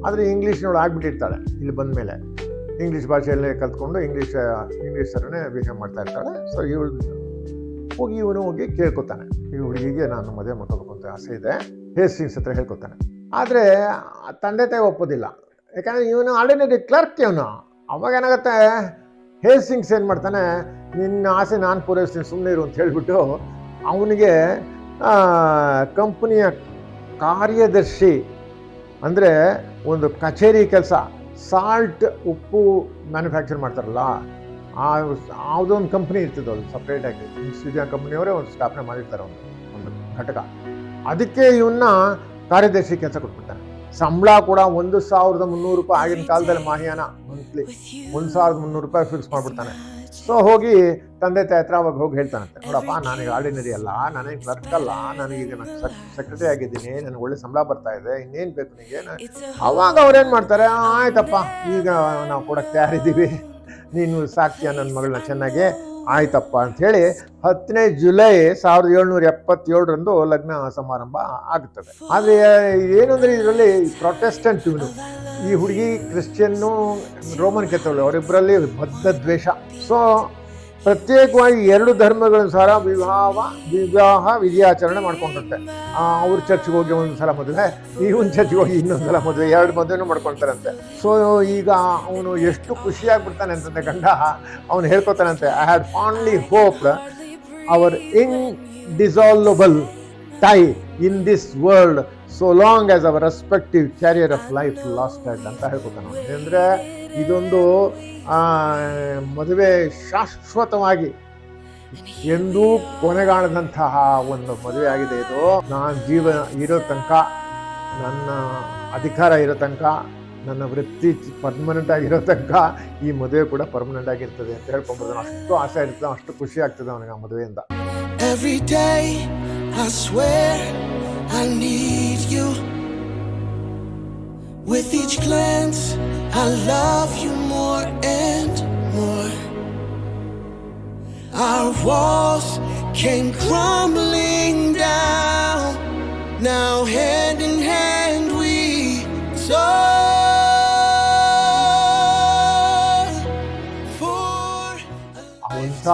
ಆದರೆ ಇಂಗ್ಲೀಷ್ನವಳು ಆಗ್ಬಿಟ್ಟಿರ್ತಾಳೆ, ಇಲ್ಲಿ ಬಂದ ಮೇಲೆ ಇಂಗ್ಲೀಷ್ ಭಾಷೆಯಲ್ಲೇ ಕಲ್ತ್ಕೊಂಡು ಇಂಗ್ಲೀಷ್ ಇಂಗ್ಲೀಷ್ ಥರನೇ ಬಿಹೇವ್ ಮಾಡ್ತಾ ಇರ್ತಾಳೆ. ಸೊ ಇವಳು ಹೋಗಿ ಇವನು ಹೋಗಿ ಕೇಳ್ಕೊತಾನೆ. ಈ ಹುಡುಗಿಗೆ ನಾನು ಮದುವೆ ಮಾಡ್ಕೋಬೇಕು ಅಂತ ಆಸೆ ಇದೆ. ಹೇಸ್ಟಿಂಗ್ಸ್ ಹತ್ರ ಹೇಳ್ಕೊತಾನೆ. ಆದರೆ ತಂದೆ ತಾಯಿ ಒಪ್ಪೋದಿಲ್ಲ. ಯಾಕಂದರೆ ಇವನು ಆಲ್ರೆಡಿ ಕ್ಲರ್ಕ್ ಇವನು. ಅವಾಗ ಏನಾಗುತ್ತೆ? ಹೇಸ್ಟಿಂಗ್ಸ್ ಏನು ಮಾಡ್ತಾನೆ, ನಿನ್ನ ಆಸೆ ನಾನು ಪೂರೈಸ್ತೀನಿ ಸುಮ್ಮನೆ ಇರು ಅಂತ ಹೇಳಿಬಿಟ್ಟು ಅವನಿಗೆ ಕಂಪನಿಯ ಕಾರ್ಯದರ್ಶಿ ಅಂದರೆ ಒಂದು ಕಚೇರಿ ಕೆಲಸ ಸಾಲ್ಟ್ ಉಪ್ಪು ಮ್ಯಾನುಫ್ಯಾಕ್ಚರ್ ಮಾಡ್ತಾರಲ್ಲ, ಆ, ಯಾವುದೊಂದು ಕಂಪ್ನಿ ಇರ್ತದೆ ಅದು ಸಪ್ರೇಟಾಗಿ ಇನ್ಸ್ಟಿಟ್ಯೂಷನ್ ಕಂಪ್ನಿಯವರೇ ಒಂದು ಸ್ಥಾಪನೆ ಮಾಡಿರ್ತಾರೆ ಒಂದು ಒಂದು ಘಟಕ. ಅದಕ್ಕೆ ಇವನ್ನ ಕಾರ್ಯದರ್ಶಿ ಕೆಲಸ ಕೊಟ್ಬಿಡ್ತಾನೆ ಸಂಬಳ ಕೂಡ ಒಂದು ಸಾವಿರದ ಮುನ್ನೂರು ರೂಪಾಯಿ ಆಗಿನ ಕಾಲದಲ್ಲಿ ಮಾಹಿಯಾನ ಮಂತ್ಲಿ ಒಂದು ಸಾವಿರದ ಮುನ್ನೂರು ರೂಪಾಯಿ ಫಿಕ್ಸ್ ಮಾಡಿಬಿಡ್ತಾನೆ. ಸೊ ಹೋಗಿ ತಂದೆ ತಾಯಿ ಹತ್ರ ಅವಾಗ ಹೋಗಿ ಹೇಳ್ತಾನಂತೆ ನೋಡಪ್ಪ ನನಗೆ ಆರ್ಡಿನರಿ ಅಲ್ಲ ನನಗೆ ಕ್ಲರ್ಕ್ ಅಲ್ಲ ನನಗೀಗ ನಾನು ಸೆಕ್ರೆಟರಿ ಆಗಿದ್ದೀನಿ ನನಗೆ ಒಳ್ಳೆ ಸಂಬಳ ಬರ್ತಾ ಇದೆ ಇನ್ನೇನು ಬೇಕು ನಿಮಗೆ ಅವಾಗ ಅವ್ರೇನು ಮಾಡ್ತಾರೆ "ಆ, ಆಯ್ತಪ್ಪ ಈಗ ನಾವು ಕೊಡಕ್ಕೆ ತಯಾರಿದ್ದೀವಿ. ನೀನು ಸಾಕ್ತೀಯ ನನ್ನ ಮಗಳನ್ನ ಚೆನ್ನಾಗಿ. ಆಯ್ತಪ್ಪ ಅಂಥೇಳಿ ಹತ್ತನೇ ಜುಲೈ ಸಾವಿರದ ಏಳ್ನೂರ ಎಪ್ಪತ್ತೇಳರಂದು ಲಗ್ನ ಸಮಾರಂಭ ಆಗುತ್ತದೆ ಆದರೆ ಏನಂದರೆ ಇದರಲ್ಲಿ ಪ್ರೊಟೆಸ್ಟೆಂಟ್ ಇವನು ಈ ಹುಡುಗಿ ಕ್ರಿಶ್ಚಿಯನ್ನು ರೋಮನ್ ಕೆತ್ತವಳು. ಅವರಿಬ್ಬರಲ್ಲಿ ಬದ್ಧ ದ್ವೇಷ. ಸೊ ಪ್ರತ್ಯೇಕವಾಗಿ ಎರಡು ಧರ್ಮಗಳನುಸಾರ ವಿವಾಹ ವಿವಾಹ ವಿಜಯಾಚರಣೆ ಮಾಡ್ಕೊಂಡಿರುತ್ತೆ. ಅವ್ರ ಚರ್ಚ್ಗೆ ಹೋಗಿ ಒಂದು ಸಲ ಮದುವೆ ಒಂದು ಚರ್ಚ್ಗೆ ಹೋಗಿ ಇನ್ನೊಂದು ಸಲ ಮದುವೆ, ಎರಡು ಮದುವೆನೂ ಮಾಡ್ಕೊಳ್ತಾರಂತೆ. ಸೊ ಈಗ ಅವನು ಎಷ್ಟು ಖುಷಿಯಾಗ್ಬಿಡ್ತಾನೆ ಅಂತಂದ್ರೆ ಗಂಡ, ಅವನು ಹೇಳ್ಕೊತಾನಂತೆ I had fondly hope our indissoluble tie in this world, so long as our respective career of life last ಅಂತ ಹೇಳ್ಕೊತಾನೆ ಅಂದರೆ ಇದೊಂದು ಮದುವೆ ಶಾಶ್ವತವಾಗಿ ಎಂದೂ ಕೊನೆಗಾಣದಂತಹ ಒಂದು ಮದುವೆ ಆಗಿದೆ ಇದು. ನಾನು ಜೀವ ಇರೋ ತನಕ, ನನ್ನ ಅಧಿಕಾರ ಇರೋ ತನಕ, ನನ್ನ ವೃತ್ತಿ ಪರ್ಮನೆಂಟ್ ಆಗಿರೋ ತನಕ ಈ ಮದುವೆ ಕೂಡ ಪರ್ಮನೆಂಟ್ ಆಗಿರ್ತದೆ ಅಂತ ಹೇಳ್ಕೊಂಬೋದು ಅಷ್ಟು ಆಸೆ ಇರ್ತದೆ, ಅಷ್ಟು ಖುಷಿ ಆಗ್ತದೆ ಅವನಿಗೆ ಆ ಮದುವೆಯಿಂದ. I swear I need you. With each glance, I love you more and more. Our walls came crumbling down. Now, hand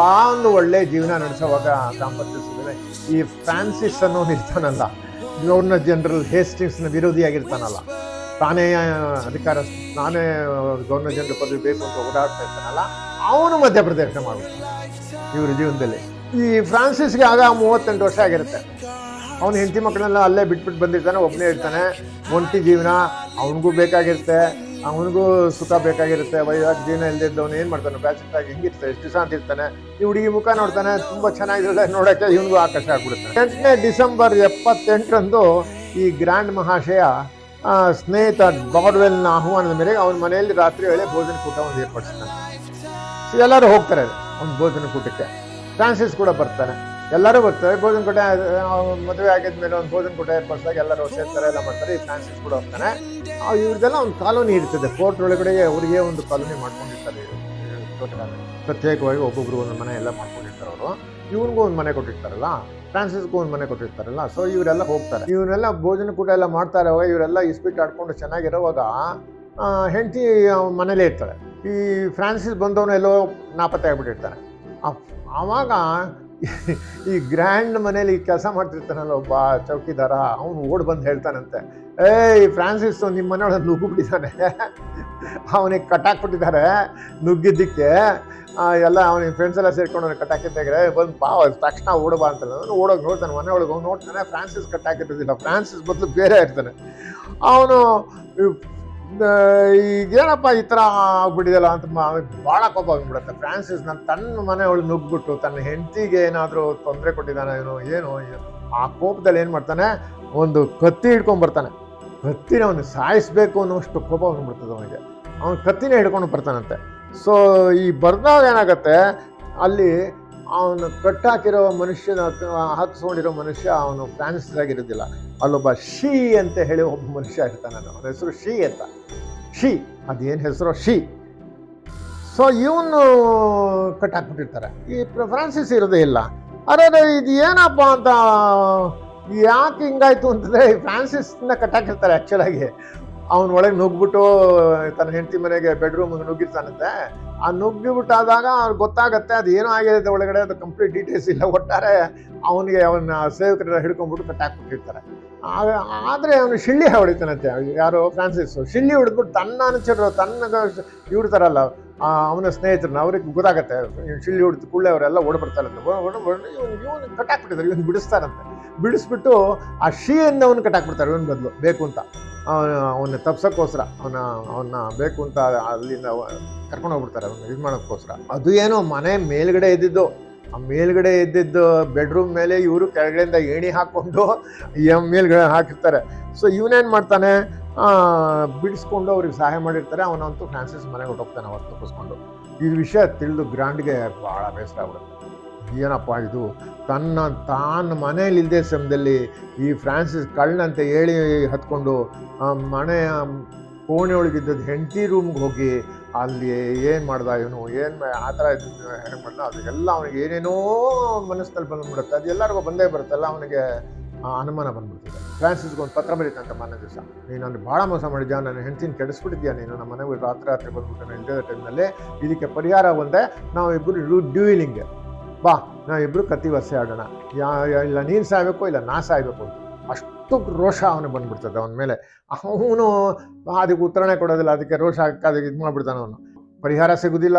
ಒಂದು ಒಳ್ಳೆ ಜೀವನ ನಡೆಸೋವಾಗ ದಾಂಪತ್ಯ ಸುಖವೇ ಈ ಫ್ರಾನ್ಸಿಸ್ ಅನ್ನೋನು ಇರ್ತಾನಲ್ಲ, ಗವರ್ನರ್ ಜನರಲ್ ಹೇಸ್ಟಿಂಗ್ಸ್ನ ವಿರೋಧಿಯಾಗಿರ್ತಾನಲ್ಲ, ತಾನೇ ಅಧಿಕಾರ, ತಾನೇ ಗವರ್ನರ್ ಜನರಲ್ ಪದವಿ ಬೇಕು ಅಂತ ಓಡಾಡ್ತಾ ಇರ್ತಾನಲ್ಲ, ಅವನು ಮಧ್ಯಪ್ರದೇಶ ಮಾಡ್ಬಿಡ್ತಾನೆ ಇವ್ರ ಜೀವನದಲ್ಲಿ. ಈ ಫ್ರಾನ್ಸಿಸ್ಗೆ ಆಗ ಮೂವತ್ತೆಂಟು ವರ್ಷ ಆಗಿರುತ್ತೆ. ಅವನು ಹೆಂಡತಿ ಮಕ್ಕಳನ್ನೆಲ್ಲ ಅಲ್ಲೇ ಬಿಟ್ಬಿಟ್ಟು ಬಂದಿರ್ತಾನೆ ಒಬ್ಬನೇ ಇರ್ತಾನೆ, ಒಂಟಿ ಜೀವನ, ಅವನಿಗೂ ಬೇಕಾಗಿರುತ್ತೆ. ಅವನಿಗೂ ಸುಖ ಬೇಕಾಗಿರುತ್ತೆ ವೈವಾಹಿಕ ಜೀವನ ಇಲ್ದಿದ್ದವನು ಏನು ಮಾಡ್ತಾನೆ? ಆಗಿ ಹಿಂಗಿರ್ತಾನೆ ಎಷ್ಟು ದಿವಸ ಇರ್ತಾನೆ? ಈ ಹುಡುಗಿ ಮುಖ ನೋಡ್ತಾನೆ, ತುಂಬ ಚೆನ್ನಾಗಿರಲ್ಲ ನೋಡೋಕ್ಕೆ ಇವನಿಗೂ ಆಕರ್ಷ ಆಗ್ಬಿಡುತ್ತೆ. ಎಂಟನೇ ಡಿಸೆಂಬರ್ ಎಪ್ಪತ್ತೆಂಟರಂದು ಈ ಗ್ರ್ಯಾಂಡ್ ಮಹಾಶಯ ಸ್ನೇಹಿತ ಬಾಡ್ವೆಲ್ನ ಆಹ್ವಾನದ ಮೇರೆಗೆ ಅವನ ಮನೆಯಲ್ಲಿ ರಾತ್ರಿ ವೇಳೆ ಭೋಜನ ಕೂಟ ಒಂದು ಏರ್ಪಡಿಸ್ತಾನೆ. ಎಲ್ಲರೂ ಹೋಗ್ತಾರೆ ಒಂದು ಭೋಜನ ಕೂಟಕ್ಕೆ. ಫ್ರಾನ್ಸಿಸ್ ಕೂಡ ಬರ್ತಾನೆ. ಎಲ್ಲರೂ ಬರ್ತಾರೆ. ಭೋಜನ ಕೂಟ ಆ, ಮದುವೆ ಆಗಿದ್ಮೇಲೆ ಒಂದು ಭೋಜನ ಕೂಟ ಏರ್ಪಡಿಸಿದಾಗ ಎಲ್ಲರೂ ಸೇರ್ತಾರೆ ಎಲ್ಲ ಮಾಡ್ತಾರೆ. ಈ ಫ್ರಾನ್ಸಿಸ್ ಕೂಡ ಹೋಗ್ತಾನೆ. ಇವ್ರದ್ದೆಲ್ಲ ಒಂದು ಕಾಲೋನಿ ಇರ್ತದೆ ಫೋರ್ಟ್ ಒಳಗಡೆ ಅವರಿಗೆ ಒಂದು ಕಾಲೋನಿ ಮಾಡ್ಕೊಂಡಿರ್ತಾರೆ ತೋಟಗಾರ. ಪ್ರತ್ಯೇಕವಾಗಿ ಒಬ್ಬೊಬ್ರು ಒಂದು ಮನೆ ಎಲ್ಲ ಮಾಡ್ಕೊಂಡಿರ್ತಾರೆ ಅವರು. ಇವ್ರಿಗೂ ಒಂದು ಮನೆ ಕೊಟ್ಟಿರ್ತಾರಲ್ಲ ಫ್ರಾನ್ಸಿಸ್ಗೂ ಒಂದು ಮನೆ ಕೊಟ್ಟಿರ್ತಾರಲ್ಲ ಸೊ ಇವರೆಲ್ಲ ಹೋಗ್ತಾರೆ. ಇವರೆಲ್ಲ ಭೋಜನ ಕೂಟ ಎಲ್ಲ ಮಾಡ್ತಾ ಇರೋವಾಗ ಇವರೆಲ್ಲ ಇಸ್ಪೀಟ್ ಆಡ್ಕೊಂಡು ಚೆನ್ನಾಗಿರೋವಾಗ ಹೆಂಡತಿ ಮನೇಲೇ ಇರ್ತಾಳೆ ಈ ಫ್ರಾನ್ಸಿಸ್ ಬಂದವನು ಎಲ್ಲೋ ನಾಪತ್ತೆ ಆಗ್ಬಿಟ್ಟಿರ್ತಾರೆ. ಆವಾಗ ಈ ಗ್ರ್ಯಾಂಡ್ ಮನೇಲಿ ಕೆಲಸ ಮಾಡ್ತಿರ್ತಾನಲ್ಲ ಒಬ್ಬ ಚೌಕಿದಾರ, ಅವನು ಓಡ್ ಬಂದು ಹೇಳ್ತಾನಂತೆ, ಏಯ್ ಫ್ರಾನ್ಸಿಸ್ ನಿಮ್ಮ ಮನೆಯೊಳಗೆ ನುಗ್ಗಿಬಿಟ್ಟಿದ್ದಾನೆ ಅವನಿಗೆ ಕಟ್ಟಾಕ್ಬಿಟ್ಟಿದ್ದಾರೆ ನುಗ್ಗಿದ್ದಕ್ಕೆ. ಎಲ್ಲ ಅವನಿಗೆ ಫ್ರೆಂಡ್ಸ್ ಎಲ್ಲ ಸೇರ್ಕೊಂಡು ಅವ್ನಿಗೆ ಕಟ್ಟಾಕಿದ್ದಾಗೆ ಬಂದು ಅವ್ರು ತಕ್ಷಣ ಓಡಬಾ ಅಂತ ಓಡೋಗಿ ನೋಡ್ತಾನೆ, ಮನೆಯೊಳಗೆ ಹೋಗಿ ನೋಡ್ತಾನೆ, ಫ್ರಾನ್ಸಿಸ್ ಕಟ್ಟಾಕಿರ್ತಿದ್ದಿಲ್ಲ ಫ್ರಾನ್ಸಿಸ್ ಬದಲು ಬೇರೆ ಇರ್ತಾನೆ. ಅವನು ಈಗೇನಪ್ಪ ಈ ಥರ ಆಗ್ಬಿಟ್ಟಿದಲ್ಲ ಅಂತ ಭಾಳ ಕೋಪ ಆಗ್ಬಿಡುತ್ತೆ. ಫ್ರಾನ್ಸಿಸ್ ನನ್ನ ತನ್ನ ಮನೆ ನುಗ್ಗಿಬಿಟ್ಟು ತನ್ನ ಹೆಂಡತಿಗೆ ಏನಾದರೂ ತೊಂದರೆ ಕೊಟ್ಟಿದ್ದಾನೆ ಏನೋ, ಏನು ಆ ಕೋಪದಲ್ಲಿ ಏನು ಮಾಡ್ತಾನೆ? ಒಂದು ಕತ್ತಿ ಹಿಡ್ಕೊಂಡ್ ಬರ್ತಾನೆ. ಕತ್ತಿನ ಅವನು ಸಾಯಿಸ್ಬೇಕು ಅನ್ನೋಷ್ಟು ಕೋಪ ಬಂದ್ಬಿಡ್ತದೆ ಅವನಿಗೆ. ಅವನು ಕತ್ತಿನೇ ಹಿಡ್ಕೊಂಡು ಬರ್ತಾನಂತೆ. ಸೊ ಈ ಬರ್ದಾಗ ಏನಾಗುತ್ತೆ? ಅಲ್ಲಿ ಅವನು ಕಟ್ಟಾಕಿರೋ ಮನುಷ್ಯನ ಹಾಕಿಸ್ಕೊಂಡಿರೋ ಮನುಷ್ಯ ಅವನು ಫ್ರಾನ್ಸಿಸ್ ಆಗಿರೋದಿಲ್ಲ ಅಲ್ಲೊಬ್ಬ ಶೀ ಅಂತ ಹೇಳಿ ಒಬ್ಬ ಮನುಷ್ಯ ಇರ್ತಾನೆ ಅವನ. ಹೆಸರು ಶೀ ಅಂತ. ಶೀ, ಅದೇನು ಹೆಸರು? ಶೀ. ಸೊ ಇವನು ಕಟ್ಟಾಕ್ಬಿಟ್ಟಿರ್ತಾರೆ. ಈ ಫ್ರಾನ್ಸಿಸ್ ಇರೋದೇ ಇಲ್ಲ. ಅರೆ ಇದು ಏನಪ್ಪ ಅಂತ, ಯಾಕೆ ಹಿಂಗಾಯ್ತು ಅಂತಂದರೆ, ಈ ಫ್ರಾನ್ಸಿಸ್ನ ಕಟ್ಟಾಕಿರ್ತಾರೆ ಆ್ಯಕ್ಚುಲಾಗಿ ಅವನ ಒಳಗೆ ನುಗ್ಬಿಟ್ಟು ತನ್ನ ಹೆಂಡತಿ ಮನೆಗೆ ಬೆಡ್ರೂಮ್ ನುಗ್ಗಿರ್ತಾನಂತೆ. ಆ ನುಗ್ಗಿ ಬಿಟ್ಟಾದಾಗ ಅವ್ರಿಗೆ ಗೊತ್ತಾಗತ್ತೆ ಅದು ಏನೋ ಆಗಿದೆ ಒಳಗಡೆ ಅದು ಕಂಪ್ಲೀಟ್ ಡೀಟೇಲ್ಸ್ ಇಲ್ಲ. ಒಟ್ಟಾರೆ ಅವನಿಗೆ ಅವನ ಸೇವಕರ ಹಿಡ್ಕೊಂಡ್ಬಿಟ್ಟು ಕಟ್ಟಾಕ್ಬಿಟ್ಟಿರ್ತಾರೆ ಆಗ- ಆದ್ರೆ ಅವನು ಶಿಳ್ಳಿ ಹೊಡಿತಾನಂತೆ. ಯಾರು ಫ್ರಾನ್ಸಿಸ್. ಶಿಳ್ಳಿ ಹೊಡೆದ್ಬಿಟ್ಟು ತನ್ನ ಅನುಚರರು ತನ್ನ ಇವ್ರು ತರಲ್ಲ ಆ, ಅವನ ಸ್ನೇಹಿತರನ್ನ ಅವ್ರಿಗೆ ಗೊತ್ತಾಗತ್ತೆ. ಶಿಲ್ಲಿ ಹೊಡೆದು ಕೂಡಲೇ ಅವರೆಲ್ಲ ಓಡ್ಬಿಡ್ತಾರಂತೆ ಇವನು ಇವನು ಕಟ್ಟಾಕ್ಬಿಟ್ಟಿದ್ದಾರೆ ಇವನು ಬಿಡಿಸ್ತಾರಂತೆ ಬಿಡಿಸ್ಬಿಟ್ಟು ಆ ಶೀಯಿಂದ ಅವನು ಕಟ್ಟಾಕ್ಬಿಡ್ತಾರೆ, ಇವನು ಬದಲು. ಬೇಕು ಅಂತ. ಅವನ, ಅವನ್ನ ತಪ್ಸೋಕ್ಕೋಸ್ಕರ, ಅವನ, ಅವನ್ನ ಬೇಕು ಅಂತ ಅಲ್ಲಿಂದ ಕರ್ಕೊಂಡು ಹೋಗ್ಬಿಡ್ತಾರೆ ಇದು ಮಾಡೋಕ್ಕೋಸ್ಕರ. ಅದು ಏನೋ ಮನೆ ಮೇಲ್ಗಡೆ ಇದ್ದಿದ್ದು. ಆ ಮೇಲ್ಗಡೆ ಇದ್ದಿದ್ದು ಬೆಡ್ರೂಮ್ ಮೇಲೆ ಇವರು ಕೆಳಗಡೆಯಿಂದ ಏಣಿ ಹಾಕ್ಕೊಂಡು ಮೇಲ್ಗಡೆ ಹಾಕಿರ್ತಾರೆ. ಸೊ, ಇವನೇನು ಮಾಡ್ತಾನೆ? ಬಿಡಿಸ್ಕೊಂಡು ಅವ್ರಿಗೆ ಸಹಾಯ ಮಾಡಿರ್ತಾರೆ. ಅವನಂತೂ ಫ್ರಾನ್ಸಿಸ್ ಮನೆಗೆ ಹೊಟ್ಟೋಗ್ತಾನೆ ಅವತ್ತು ತಪ್ಪಿಸ್ಕೊಂಡು. ಈ ವಿಷಯ ತಿಳಿದು ಗ್ರ್ಯಾಂಡ್ಗೆ ಭಾಳ ಬೇಸರ ಆಗ್ಬಿಡುತ್ತೆ. ಏನಪ್ಪ ಇದು? ತನ್ನ ತಾನು ಇಲ್ಲದೆ ಸಮಯದಲ್ಲಿ ಈ ಫ್ರಾನ್ಸಿಸ್ ಕಳ್ಳನಂತೆ ಹೇಳಿ ಹತ್ಕೊಂಡು ಮನೆಯ ಕೋಣೆ ಒಳಗಿದ್ದದ್ದು ಹೆಂಡತಿ ರೂಮ್ಗೆ ಹೋಗಿ ಅಲ್ಲಿ ಏನು ಮಾಡ್ದ ಇವನು? ಏನು ಆ ಥರ ಹೆಂಗೆ ಮಾಡ್ದ? ಅದಕ್ಕೆಲ್ಲ ಅವನಿಗೆ ಏನೇನೋ ಮನಸ್ಸಲ್ಲಿ ಬಂದ್ಬಿಡುತ್ತೆ. ಅದು ಎಲ್ಲರಿಗೂ ಬಂದೇ ಬರುತ್ತಲ್ಲ ಅವನಿಗೆ. ಆ, ಅನುಮಾನ ಬಂದ್ಬಿಡ್ತಿದೆ. ಫ್ರಾನ್ಸಿಸ್ಗೆ ಒಂದು ಪತ್ರ ಬರೀತಂತ ಮನೆ ದಿವಸ. ನೀನು ನನಗೆ ಭಾಳ ಮೋಸ ಮಾಡಿದ್ಯಾ? ನನ್ನ ಹೆಂಡತಿನ ಕೆಡಿಸ್ಬಿಟ್ಟಿದ್ಯಾ ನೀನು? ನಮ್ಮ ಮನೆಗೆ ರಾತ್ರಿ ರಾತ್ರಿ ಬಂದ್ಬಿಟ್ಟು ನಾನು ಇಲ್ಲದ ಟೈಮ್ನಲ್ಲಿ ಇದಕ್ಕೆ ಪರಿಹಾರ ಒಂದೇ. ನಾವು ಇಬ್ಬರು ಡ್ಯೂಲಿಂಗ್ ಬಾ ನಾವಿಬ್ಬರು ಕತ್ತಿ ವರ್ಷ ಆಡೋಣ. ಯಾ- ಇಲ್ಲ ನೀನು ಸಾಯ್ಬೇಕು ಇಲ್ಲ ನಾ ಸಾಯ್ಬೇಕು ಅಷ್ಟು ರೋಷ ಅವನು ಬಂದ್ಬಿಡ್ತದೆ ಅವನ ಮೇಲೆ. ಅವನು ಅದಕ್ಕೆ ಉತ್ತರಣೆ ಕೊಡೋದಿಲ್ಲ ಅದಕ್ಕೆ ರೋಷ ಅದಕ್ಕೆ ಇದು ಮಾಡಿಬಿಡ್ತಾನೆ ಅವನು. ಪರಿಹಾರ ಸಿಗೋದಿಲ್ಲ.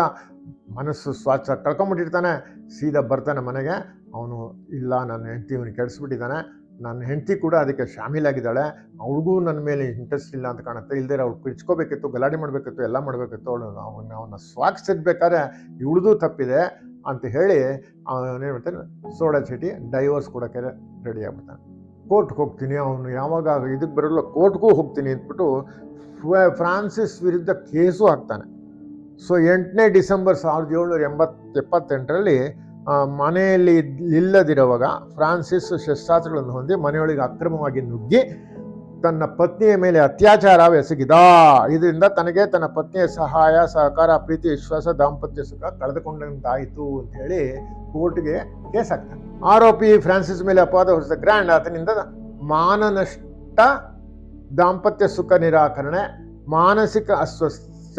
ಮನಸ್ಸು ಸ್ವಾಚ್ಛ ಕಳ್ಕೊಂಬಿಟ್ಟಿರ್ತಾನೆ. ಸೀದಾ ಬರ್ತಾನೆ ಮನೆಗೆ. ಅವನು ಇಲ್ಲ ನನ್ನ ಹೆಂಡತಿ ಇವನು ಕೆಡಿಸ್ಬಿಟ್ಟಿದ್ದಾನೆ. ನನ್ನ ಹೆಂಡತಿ ಕೂಡ ಅದಕ್ಕೆ ಶಾಮೀಲಾಗಿದ್ದಾಳೆ. ಅವಳಿಗೂ ನನ್ನ ಮೇಲೆ ಇಂಟ್ರೆಸ್ಟ್ ಇಲ್ಲ ಅಂತ ಕಾಣುತ್ತೆ. ಇಲ್ಲದೆ ಅವ್ಳು ಕಿಚ್ಕೋಬೇಕಿತ್ತು ಗಲಾಟೆ ಮಾಡಬೇಕಿತ್ತು, ಎಲ್ಲ ಮಾಡಬೇಕಿತ್ತು. ಅವಳು ಅವನ್ನ ಅವನ್ನ ಸ್ವಾಗತಿಸ್ಬೇಕಾದ್ರೆ ಇವಳದು ತಪ್ಪಿದೆ ಅಂತ ಹೇಳಿ ಅವನೇನು ಮಾಡ್ತಾನೆ, ಸೋಡಾ ಚೀಟಿ ಡೈವರ್ಸ್ ಕೊಡೋಕ್ಕೆ ರೆಡಿ ಆಗ್ಬಿಡ್ತಾನೆ. ಕೋರ್ಟ್ಗೆ ಹೋಗ್ತೀನಿ ಅವನು, ಯಾವಾಗ ಇದಕ್ಕೆ ಬರೋಲ್ಲ ಕೋರ್ಟ್ಗೂ ಹೋಗ್ತೀನಿ ಅಂದ್ಬಿಟ್ಟು ಫ್ರಾನ್ಸಿಸ್ ವಿರುದ್ಧ ಕೇಸು ಹಾಕ್ತಾನೆ. ಸೊ ಎಂಟನೇ ಡಿಸೆಂಬರ್ ಸಾವಿರದ ಏಳ್ನೂರ ಎಂಬತ್ತು ಮನೆಯಲ್ಲಿ ಇಲ್ಲದಿರುವಾಗ ಫ್ರಾನ್ಸಿಸ್ ಶಸ್ತ್ರಾಸ್ತ್ರಗಳನ್ನು ಹೊಂದಿ ಮನೆಯೊಳಗೆ ಅಕ್ರಮವಾಗಿ ನುಗ್ಗಿ ತನ್ನ ಪತ್ನಿಯ ಮೇಲೆ ಅತ್ಯಾಚಾರ ಎಸಗಿದ. ಇದರಿಂದ ತನಗೆ ತನ್ನ ಪತ್ನಿಯ ಸಹಾಯ, ಸಹಕಾರ, ಪ್ರೀತಿ, ವಿಶ್ವಾಸ, ದಾಂಪತ್ಯ ಸುಖ ಕಳೆದುಕೊಂಡಂತಾಯಿತು ಅಂತ ಹೇಳಿ ಕೋರ್ಟ್ಗೆ ಕೇಸ್ ಹಾಕ್ತಾನೆ ಆರೋಪಿ ಫ್ರಾನ್ಸಿಸ್ ಮೇಲೆ ಅಪವಾದ ಹೊರಿಸಿದ ಗ್ರ್ಯಾಂಡ್ ಆತನಿಂದ ಮಾನನಷ್ಟ, ದಾಂಪತ್ಯ ಸುಖ ನಿರಾಕರಣೆ, ಮಾನಸಿಕ ಅಸ್ವಸ್ಥ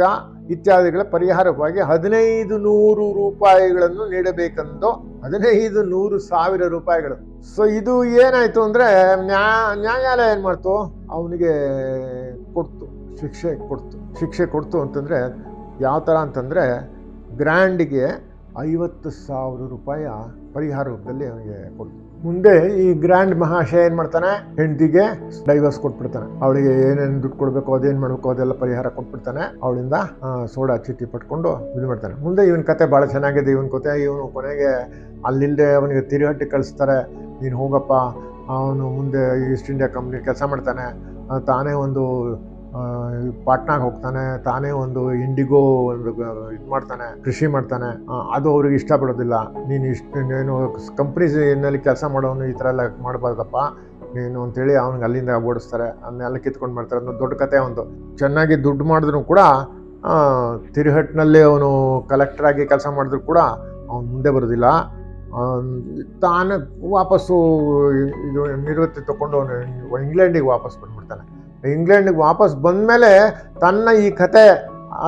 ಇತ್ಯಾದಿಗಳ ಪರಿಹಾರವಾಗಿ ಹದಿನೈದು ನೂರು ರೂಪಾಯಿಗಳನ್ನು ನೀಡಬೇಕೆಂದು ಹದಿನೈದು ನೂರು ಸಾವಿರ ರೂಪಾಯಿಗಳು. ಸೊ ಇದು ಏನಾಯ್ತು ಅಂದ್ರೆ ನ್ಯಾ, ನ್ಯಾಯಾಲಯ ಏನ್ ಮಾಡ್ತು? ಅವನಿಗೆ ಕೊಡ್ತು, ಶಿಕ್ಷೆ ಕೊಡ್ತು. ಶಿಕ್ಷೆ ಕೊಡ್ತು ಅಂತಂದ್ರೆ ಯಾವ ಥರ ಅಂತಂದ್ರೆ ಗ್ರ್ಯಾಂಡಿಗೆ ಐವತ್ತು ಸಾವಿರ ರೂಪಾಯಿ ಪರಿಹಾರ ರೂಪದಲ್ಲಿ ಅವನಿಗೆ ಕೊಡ್ತು. ಮುಂದೆ ಈ ಗ್ರ್ಯಾಂಡ್ ಮಹಾಶಯ ಏನು ಮಾಡ್ತಾನೆ? ಹೆಂಡತಿಗೆ ಡೈವರ್ಸ್ ಕೊಟ್ಬಿಡ್ತಾನೆ. ಅವಳಿಗೆ ಏನೇನು ದುಡ್ಡು ಕೊಡಬೇಕು, ಅದೇನು ಮಾಡಬೇಕು, ಅದೆಲ್ಲ ಪರಿಹಾರ ಕೊಟ್ಬಿಡ್ತಾನೆ. ಅವಳಿಂದ ಸೋಡಾ ಚೀಟಿ ಪಟ್ಕೊಂಡು ಇದು ಮಾಡ್ತಾನೆ. ಮುಂದೆ ಇವನ್ ಕತೆ ಭಾಳ ಚೆನ್ನಾಗಿದೆ. ಇವನ್ ಕತೆ, ಇವನು ಕೊನೆಗೆ ಅಲ್ಲಿಂದ ಅವನಿಗೆ ತಿರುಗಟ್ಟಿ ಕಳಿಸ್ತಾರೆ. ನೀನು ಹೋಗಪ್ಪ. ಅವನು ಮುಂದೆ ಈಸ್ಟ್ ಇಂಡಿಯಾ ಕಂಪ್ನಿ ಕೆಲಸ ಮಾಡ್ತಾನೆ. ತಾನೇ ಒಂದು ಪಾಟ್ನಾಗ್ ಹೋಗ್ತಾನೆ, ತಾನೇ ಒಂದು ಇಂಡಿಗೋ ಒಂದು ಇದು ಮಾಡ್ತಾನೆ, ಕೃಷಿ ಮಾಡ್ತಾನೆ. ಅದು ಅವ್ರಿಗೆ ಇಷ್ಟಪಡೋದಿಲ್ಲ. ನೀನು ಇಷ್ಟು, ನೀನು ಕಂಪ್ನೀಸ್ನಲ್ಲಿ ಕೆಲಸ ಮಾಡೋನು ಈ ಥರ ಎಲ್ಲ ಮಾಡಬಾರ್ದಪ್ಪ. ನೀನು ಅಂತೇಳಿ ಅವ್ನಿಗೆ ಅಲ್ಲಿಂದ ಓಡಿಸ್ತಾರೆ. ಅದನ್ನೆಲ್ಲ ಕಿತ್ಕೊಂಡು ಮಾಡ್ತಾರೆ. ಅನ್ನೋ ದೊಡ್ಡ ಕತೆ ಒಂದು. ಚೆನ್ನಾಗಿ ದುಡ್ಡು ಮಾಡಿದ್ರು ಕೂಡ ತಿರುಹಟ್ಟಿನಲ್ಲಿ ಅವನು ಕಲೆಕ್ಟ್ರಾಗಿ ಕೆಲಸ ಮಾಡಿದ್ರು ಕೂಡ ಅವನು ಮುಂದೆ ಬರೋದಿಲ್ಲ. ತಾನು ವಾಪಸ್ಸು ಇದು ನಿವೃತ್ತಿ ತೊಗೊಂಡು ಅವನು ಇಂಗ್ಲೆಂಡಿಗೆ ವಾಪಸ್ ಬಂದ್ಬಿಡ್ತಾನೆ. ಇಂಗ್ಲೆಂಡಿಗೆ ವಾಪಸ್ ಬಂದಮೇಲೆ ತನ್ನ ಈ ಕತೆ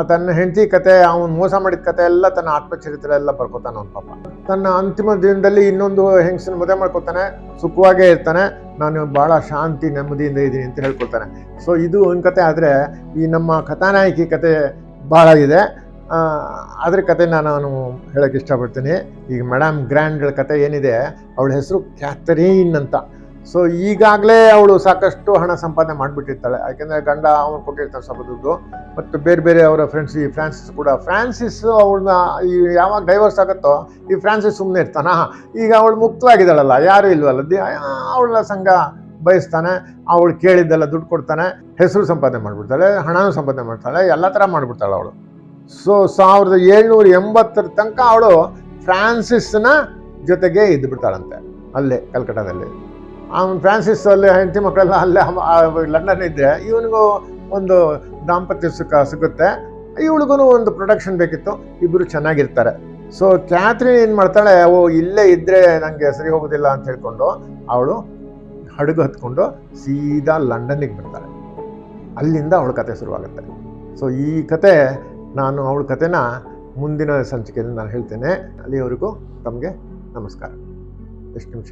ತನ್ನ ಹೆಂಡತಿ ಕತೆ, ಅವನು ಮೋಸ ಮಾಡಿದ ಕತೆ ಎಲ್ಲ ತನ್ನ ಆತ್ಮಚರಿತ್ರೆ ಎಲ್ಲ ಬರ್ಕೋತಾನೆ ಅವನ ಪಾಪ. ತನ್ನ ಅಂತಿಮ ದಿನದಲ್ಲಿ ಇನ್ನೊಂದು ಹೆಂಗಸನ ಮದುವೆ ಮಾಡ್ಕೊತಾನೆ, ಸುಖವಾಗೇ ಇರ್ತಾನೆ, ನಾನು ಭಾಳ ಶಾಂತಿ, ನೆಮ್ಮದಿಯಿಂದ ಇದ್ದೀನಿ ಅಂತ ಹೇಳ್ಕೊಳ್ತಾನೆ. ಸೊ ಇದು ಒಂದು ಕತೆ ಆದರೆ ಈ ನಮ್ಮ ಕಥಾನಾಯಕಿ ಕತೆ ಭಾಳ ಇದೆ. ಅದ್ರ ಕತೆ ನಾನು ಹೇಳೋಕ್ಕೆ ಇಷ್ಟಪಡ್ತೀನಿ. ಈಗ ಮೇಡಮ್ ಗ್ರ್ಯಾಂಡ್ಗಳ ಕತೆ ಏನಿದೆ, ಅವಳ ಹೆಸರು ಕ್ಯಾಥರೀನ್ ಅಂತ. ಸೊ ಈಗಾಗಲೇ ಅವಳು ಸಾಕಷ್ಟು ಹಣ ಸಂಪಾದನೆ ಮಾಡಿಬಿಟ್ಟಿರ್ತಾಳೆ. ಯಾಕೆಂದರೆ ಗಂಡ ಅವನು ಕೊಟ್ಟಿರ್ತಾನೆ ಸ್ವಲ್ಪ ದುಡ್ಡು. ಮತ್ತು ಬೇರೆ ಬೇರೆ ಅವರ ಫ್ರೆಂಡ್ಸ್ ಈ ಫ್ರಾನ್ಸಿಸ್ ಕೂಡ. ಫ್ರಾನ್ಸಿಸ್ ಅವಳನ್ನ ಈ ಯಾವಾಗ ಡೈವರ್ಸ್ ಆಗುತ್ತೋ, ಈ ಫ್ರಾನ್ಸಿಸ್ ಸುಮ್ಮನೆ ಇರ್ತಾನ. ಈಗ ಅವಳು ಮುಕ್ತವಾಗಿದ್ದಾಳಲ್ಲ, ಯಾರೂ ಇಲ್ವಲ್ಲ. ದಿ ಅವಳ ಸಂಘ ಬಯಸ್ತಾನೆ. ಅವಳು ಕೇಳಿದ್ದೆಲ್ಲ ದುಡ್ಡು ಕೊಡ್ತಾನೆ. ಹೆಸರು ಸಂಪಾದನೆ ಮಾಡಿಬಿಡ್ತಾಳೆ, ಹಣನೂ ಸಂಪಾದನೆ ಮಾಡ್ತಾಳೆ, ಎಲ್ಲ ಥರ ಮಾಡಿಬಿಡ್ತಾಳೆ ಅವಳು. ಸೊ ಸಾವಿರದ ಏಳ್ನೂರ ಎಂಬತ್ತರ ತನಕ ಅವಳು ಫ್ರಾನ್ಸಿಸ್ನ ಜೊತೆಗೆ ಇದ್ದುಬಿಡ್ತಾಳಂತೆ ಅಲ್ಲೇ ಕಲ್ಕಟ್ಟಾದಲ್ಲಿ ಅವನು ಫ್ರಾನ್ಸಿಸ್ ಅಲ್ಲಿ ಹೆಂಡತಿ ಮಕ್ಕಳೆಲ್ಲ ಅಲ್ಲೇ ಲಂಡನ್ ಇದ್ದರೆ ಇವನಿಗೂ ಒಂದು ದಾಂಪತ್ಯ ಸುಖ ಸಿಗುತ್ತೆ. ಇವಳಿಗೂ ಒಂದು ಪ್ರೊಡಕ್ಷನ್ ಬೇಕಿತ್ತು. ಇಬ್ಬರು ಚೆನ್ನಾಗಿರ್ತಾರೆ. ಸೊ ಕ್ಯಾತ್ರಿನ್ ಏನು ಮಾಡ್ತಾಳೆ, ಓ, ಇಲ್ಲೇ ಇದ್ದರೆ ನನಗೆ ಸರಿ ಹೋಗೋದಿಲ್ಲ ಅಂತ ಹೇಳ್ಕೊಂಡು ಅವಳು ಹಡಗು ಹತ್ಕೊಂಡು ಸೀದಾ ಲಂಡನ್ನಿಗೆ ಬರ್ತಾಳೆ. ಅಲ್ಲಿಂದ ಅವಳ ಕತೆ ಶುರುವಾಗುತ್ತೆ. ಸೊ ಈ ಕತೆ ನಾನು ಅವಳ ಕತೆನ ಮುಂದಿನ ಸಂಚಿಕೆಯಲ್ಲಿ ನಾನು ಹೇಳ್ತೇನೆ. ಅಲ್ಲಿಯವರೆಗೂ ತಮಗೆ ನಮಸ್ಕಾರ. ಎಷ್ಟು ನಿಮಿಷ?